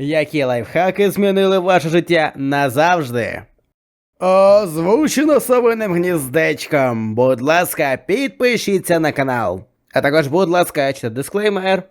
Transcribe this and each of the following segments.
Які лайфхаки змінили ваше життя назавжди? Озвучено совиним гніздечком. Будь ласка, підпишіться на канал. А також, будь ласка, читайте дисклеймер.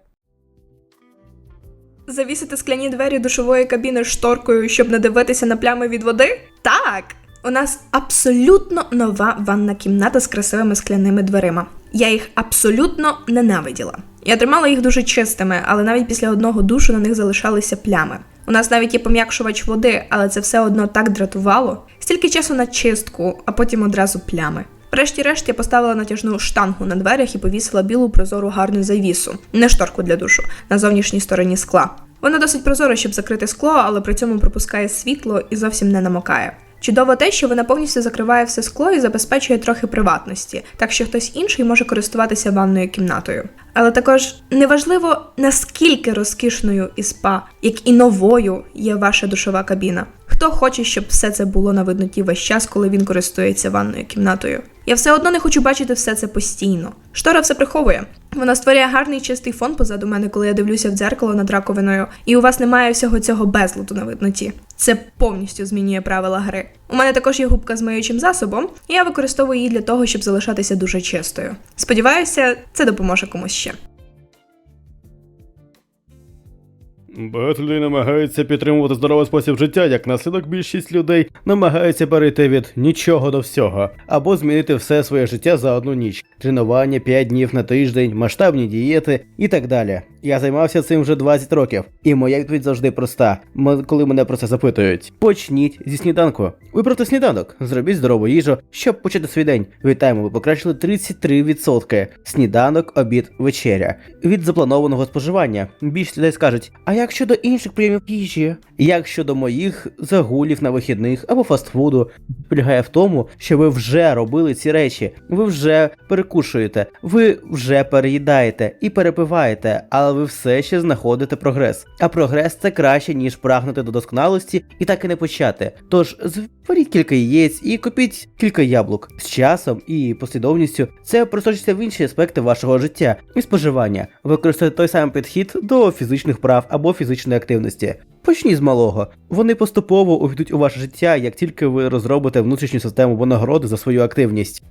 Завісити скляні двері душової кабіни шторкою, щоб не дивитися на плями від води? Так! У нас абсолютно нова ванна кімната з красивими скляними дверима. Я їх абсолютно ненавиділа. Я тримала їх дуже чистими, але навіть після одного душу на них залишалися плями. У нас навіть є пом'якшувач води, але це все одно так дратувало. Стільки часу на чистку, а потім одразу плями. Врешті-решт я поставила натяжну штангу на дверях і повісила білу прозору гарну завісу, не шторку для душу, на зовнішній стороні скла. Вона досить прозора, щоб закрити скло, але при цьому пропускає світло і зовсім не намокає. Чудово те, що вона повністю закриває все скло і забезпечує трохи приватності, так що хтось інший може користуватися ванною кімнатою. Але також неважливо наскільки розкішною і спа, як і новою є ваша душова кабіна. Хто хоче, щоб все це було на видноті весь час, коли він користується ванною кімнатою. Я все одно не хочу бачити все це постійно. Штора все приховує. Вона створює гарний чистий фон позаду мене, коли я дивлюся в дзеркало над раковиною, і у вас немає всього цього безладу на видноті. Це повністю змінює правила гри. У мене також є губка з миючим засобом, і я використовую її для того, щоб залишатися дуже чистою. Сподіваюся, це допоможе комусь ще. Багато людей намагаються підтримувати здоровий спосіб життя, як наслідок більшість людей намагаються перейти від нічого до всього, або змінити все своє життя за одну ніч, тренування 5 днів на тиждень, масштабні дієти і так далі. Я займався цим вже 20 років, і моя відповідь завжди проста, коли мене про це запитують. Почніть зі сніданку. Вибрати сніданок, зробіть здорову їжу, щоб почати свій день. Вітаємо, ви покращили 33%. Сніданок, обід, вечеря. Від запланованого споживання. Більшість людей скажуть, а як щодо інших прийомів їжі? Як щодо моїх загулів на вихідних або фастфуду? Полягає в тому, що ви вже робили ці речі, ви вже перекушуєте, ви вже переїдаєте і перепиваєте, але ви все ще знаходите прогрес. А прогрес це краще, ніж прагнути до досконалості і так і не почати. Тож зваріть кілька яєць і купіть кілька яблук. З часом і послідовністю це просочиться в інші аспекти вашого життя і споживання. Використайте той самий підхід до фізичних прав або фізичної активності. Почніть з малого. Вони поступово увійдуть у ваше життя, як тільки ви розробите внутрішню систему винагороди за свою активність.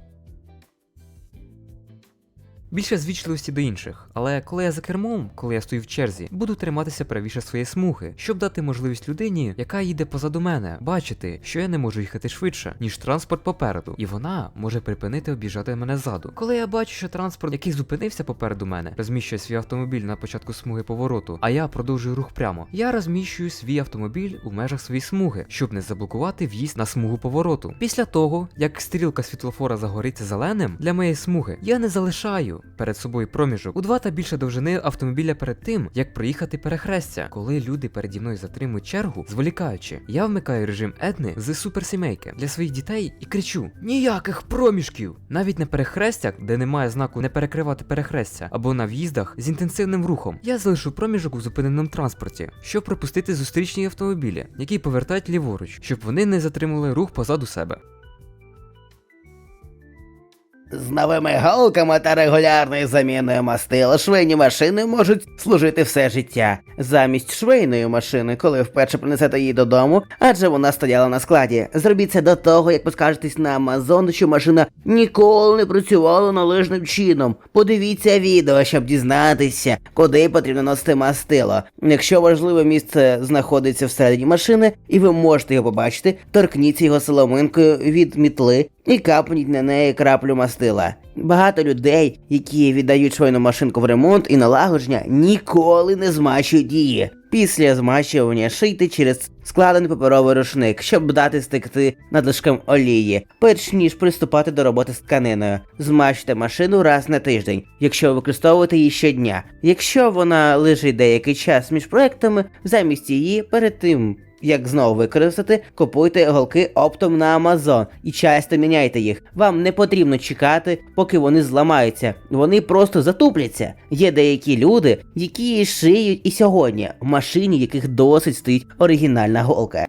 Більше звічливості до інших, але коли я за кермом, коли я стою в черзі, буду триматися правіше своєї смуги, щоб дати можливість людині, яка їде позаду мене, бачити, що я не можу їхати швидше, ніж транспорт попереду, і вона може припинити обіжати мене ззаду. Коли я бачу, що транспорт, який зупинився попереду мене, розміщує свій автомобіль на початку смуги повороту, а я продовжую рух прямо, я розміщую свій автомобіль у межах своєї смуги, щоб не заблокувати в'їзд на смугу повороту. Після того, як стрілка світлофора загориться зеленим для моєї смуги, я не залишаю перед собою проміжок у два та більше довжини автомобіля перед тим, як проїхати перехрестя. Коли люди переді мною затримують чергу, зволікаючи, я вмикаю режим Едни з суперсімейки для своїх дітей і кричу: ніяких проміжків! Навіть на перехрестях, де немає знаку не перекривати перехрестя, або на в'їздах з інтенсивним рухом, я залишу проміжок у зупиненому транспорті, щоб пропустити зустрічні автомобілі, які повертають ліворуч, щоб вони не затримали рух позаду себе. З новими голками та регулярною заміною мастил швейні машини можуть служити все життя. Замість швейної машини, коли вперше принесете її додому, адже вона стояла на складі. Зробіть це до того, як поскаржитесь на Амазон, що машина ніколи не працювала належним чином. Подивіться відео, щоб дізнатися, куди потрібно носити мастило. Якщо важливе місце знаходиться всередині машини, і ви можете його побачити, торкніться його соломинкою від мітли і капніть на неї краплю мастила. Багато людей, які віддають швейну машинку в ремонт і налагодження, ніколи не змащують її. Після змащування шийте через складений паперовий рушник, щоб дати стекти надлишком олії, перш ніж приступати до роботи з тканиною. Змащуйте машину раз на тиждень, якщо ви використовуєте її щодня. Якщо вона лежить деякий час між проектами, замість її перед тим як знову використати, купуйте голки оптом на Amazon і часто міняйте їх. Вам не потрібно чекати, поки вони зламаються. Вони просто затупляться. Є деякі люди, які шиють і сьогодні, в машині яких досить стоїть оригінальна голка.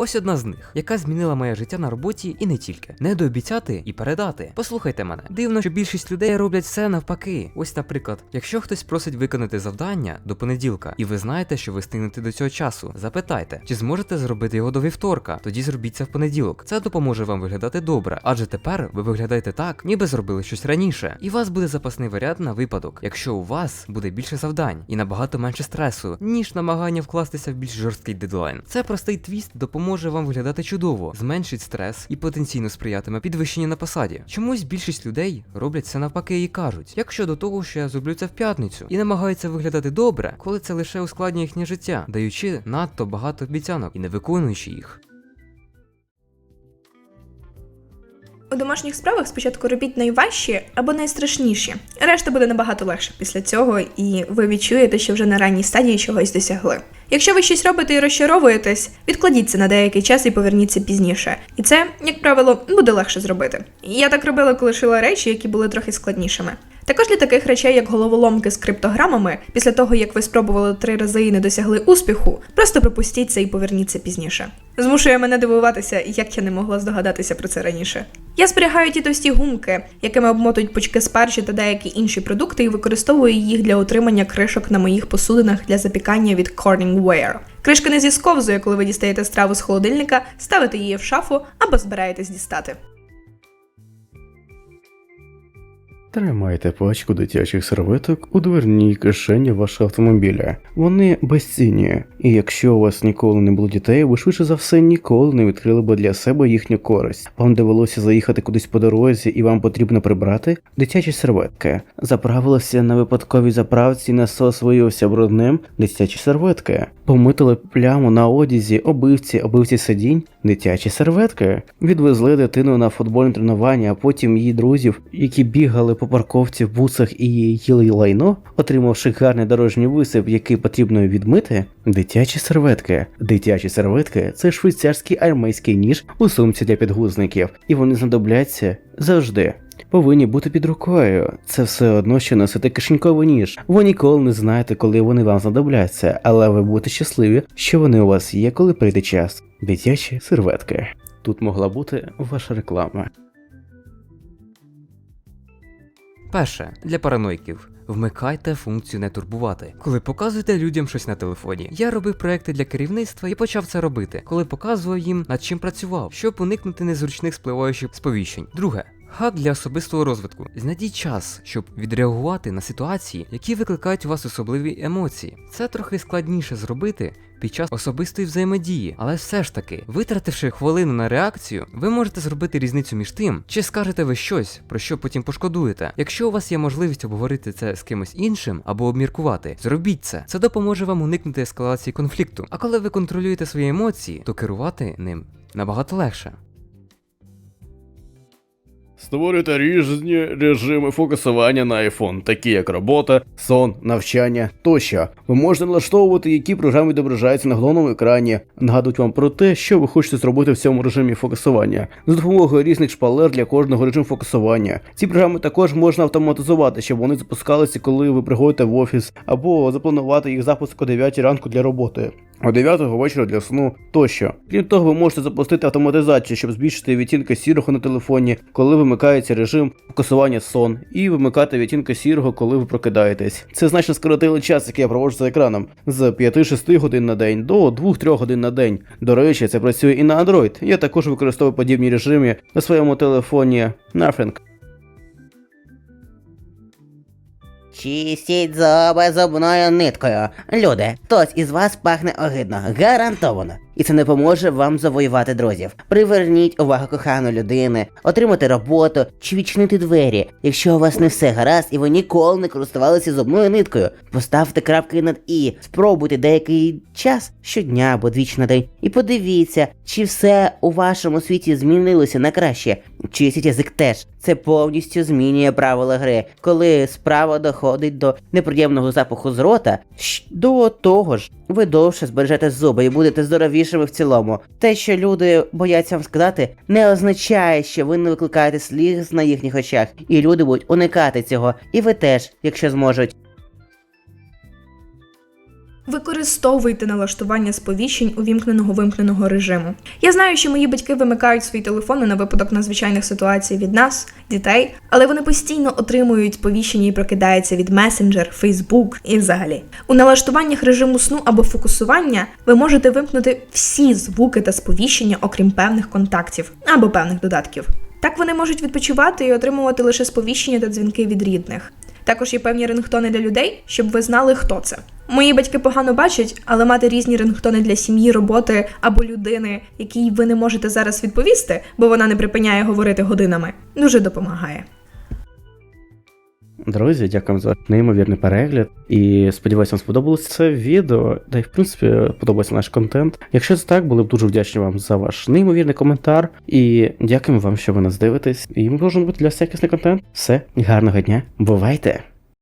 Ось одна з них, яка змінила моє життя на роботі і не тільки. Не дообіцяти і передати. Послухайте мене. Дивно, що більшість людей роблять все навпаки. Ось, наприклад, якщо хтось просить виконати завдання до понеділка, і ви знаєте, що ви встигнете до цього часу, запитайте, чи зможете зробити його до вівторка, тоді зробіть це в понеділок. Це допоможе вам виглядати добре, адже тепер ви виглядаєте так, ніби зробили щось раніше. І у вас буде запасний варіант на випадок, якщо у вас буде більше завдань і набагато менше стресу, ніж намагання вкластися в більш жорсткий дедлайн. Це простий твіст допоможе вам виглядати чудово, зменшить стрес і потенційно сприятиме підвищенню на посаді. Чомусь більшість людей роблять це навпаки і кажуть, як щодо того, що я зроблю це в п'ятницю, і намагаються виглядати добре, коли це лише ускладнює їхнє життя, даючи надто багато обіцянок і не виконуючи їх. У домашніх справах спочатку робіть найважчі або найстрашніші. Решта буде набагато легше після цього, і ви відчуєте, що вже на ранній стадії чогось досягли. Якщо ви щось робите і розчаровуєтесь, відкладіть це на деякий час і поверніться пізніше. І це, як правило, буде легше зробити. Я так робила, коли шила речі, які були трохи складнішими. Також для таких речей, як головоломки з криптограмами, після того як ви спробували три рази і не досягли успіху, просто пропустіть це і поверніться пізніше. Змушує мене дивуватися, як я не могла здогадатися про це раніше. Я зберігаю ті товсті гумки, якими обмотують пучки спаржі та деякі інші продукти, і використовую їх для отримання кришок на моїх посудинах для запікання від Corningware. Кришка не зісковзує, коли ви дістаєте страву з холодильника, ставите її в шафу або збираєтесь дістати. Тримайте пачку дитячих серветок у дверній кишені вашого автомобіля. Вони безцінні, і якщо у вас ніколи не було дітей, ви швидше за все ніколи не відкрили би для себе їхню користь. Вам довелося заїхати кудись по дорозі, і вам потрібно прибрати дитячі серветки. Заправилися на випадковій заправці, насос виявився брудним, дитячі серветки. Помитили пляму на одязі, обивці, обивці сидінь, дитячі серветки. Відвезли дитину на футбольне тренування, а потім її друзів, які бігали по парковці в бусах і їли лайно, отримавши гарний дорожній висип, який потрібно відмити. Дитячі серветки. Дитячі серветки це швейцарський армейський ніж у сумці для підгузників, і вони знадобляться завжди. Повинні бути під рукою. Це все одно, що носити кишеньковий ніж. Ви ніколи не знаєте, коли вони вам знадобляться, але ви будете щасливі, що вони у вас є, коли прийде час. Дитячі серветки. Тут могла бути ваша реклама. Перше, для параноїків. Вмикайте функцію не турбувати. Коли показуєте людям щось на телефоні. Я робив проекти для керівництва і почав це робити, коли показував їм, над чим працював, щоб уникнути незручних спливаючих сповіщень. Друге. Хак для особистого розвитку. Знайдіть час, щоб відреагувати на ситуації, які викликають у вас особливі емоції. Це трохи складніше зробити під час особистої взаємодії, але все ж таки, витративши хвилину на реакцію, ви можете зробити різницю між тим, чи скажете ви щось, про що потім пошкодуєте. Якщо у вас є можливість обговорити це з кимось іншим або обміркувати, зробіть це. Це допоможе вам уникнути ескалації конфлікту. А коли ви контролюєте свої емоції, то керувати ним набагато легше. Створюйте різні режими фокусування на iPhone, такі як робота, сон, навчання тощо. Ви можете налаштовувати, які програми відображаються на головному екрані, нагадують вам про те, що ви хочете зробити в цьому режимі фокусування, за допомогою різних шпалер для кожного режиму фокусування. Ці програми також можна автоматизувати, щоб вони запускалися, коли ви приходите в офіс, або запланувати їх запуск о 9 ранку для роботи. О 9 вечора для сну тощо. Крім того, ви можете запустити автоматизацію, щоб збільшити відтінки сірого на телефоні, коли вимикається режим фокусування сон, і вимикати відтінки сірого, коли ви прокидаєтесь. Це значно скоротило час, який я проводжу за екраном, з 5-6 годин на день до 2-3 годин на день. До речі, це працює і на Android. Я також використовую подібні режими на своєму телефоні Nothing. Чистіть зуби зубною ниткою. Люди, хтось із вас пахне огидно, гарантовано. І це не поможе вам завоювати друзів. Приверніть увагу коханої людини, отримати роботу чи відчинити двері. Якщо у вас не все гаразд і ви ніколи не користувалися зубною ниткою, поставте крапки над і, спробуйте деякий час щодня або двічі на день, і подивіться, чи все у вашому світі змінилося на краще. Чистіть язик теж. Це повністю змінює правила гри, коли справа доходить до неприємного запаху з рота. До того ж, ви довше збережете зуби і будете здоровішими в цілому. Те, що люди бояться вам сказати, не означає, що ви не викликаєте сліз на їхніх очах, і люди будуть уникати цього. І ви теж, якщо зможуть. Використовуйте налаштування сповіщень увімкненого вимкненого режиму. Я знаю, що мої батьки вимикають свої телефони на випадок надзвичайних ситуацій від нас, дітей, але вони постійно отримують сповіщення і прокидаються від месенджер, Фейсбук і взагалі. У налаштуваннях режиму сну або фокусування ви можете вимкнути всі звуки та сповіщення, окрім певних контактів або певних додатків. Так вони можуть відпочивати і отримувати лише сповіщення та дзвінки від рідних. Також є певні рингтони для людей, щоб ви знали, хто це. Мої батьки погано бачать, але мати різні рингтони для сім'ї, роботи або людини, якій ви не можете зараз відповісти, бо вона не припиняє говорити годинами, дуже допомагає. Друзі, дякую за неймовірний перегляд. І сподіваюся, вам сподобалося це відео. Та й в принципі подобається наш контент. Якщо це так, були б дуже вдячні вам за ваш неймовірний коментар. І дякуємо вам, що ви нас дивитесь. І ми можемо бути для вас якісний контент. Все, гарного дня, бувайте!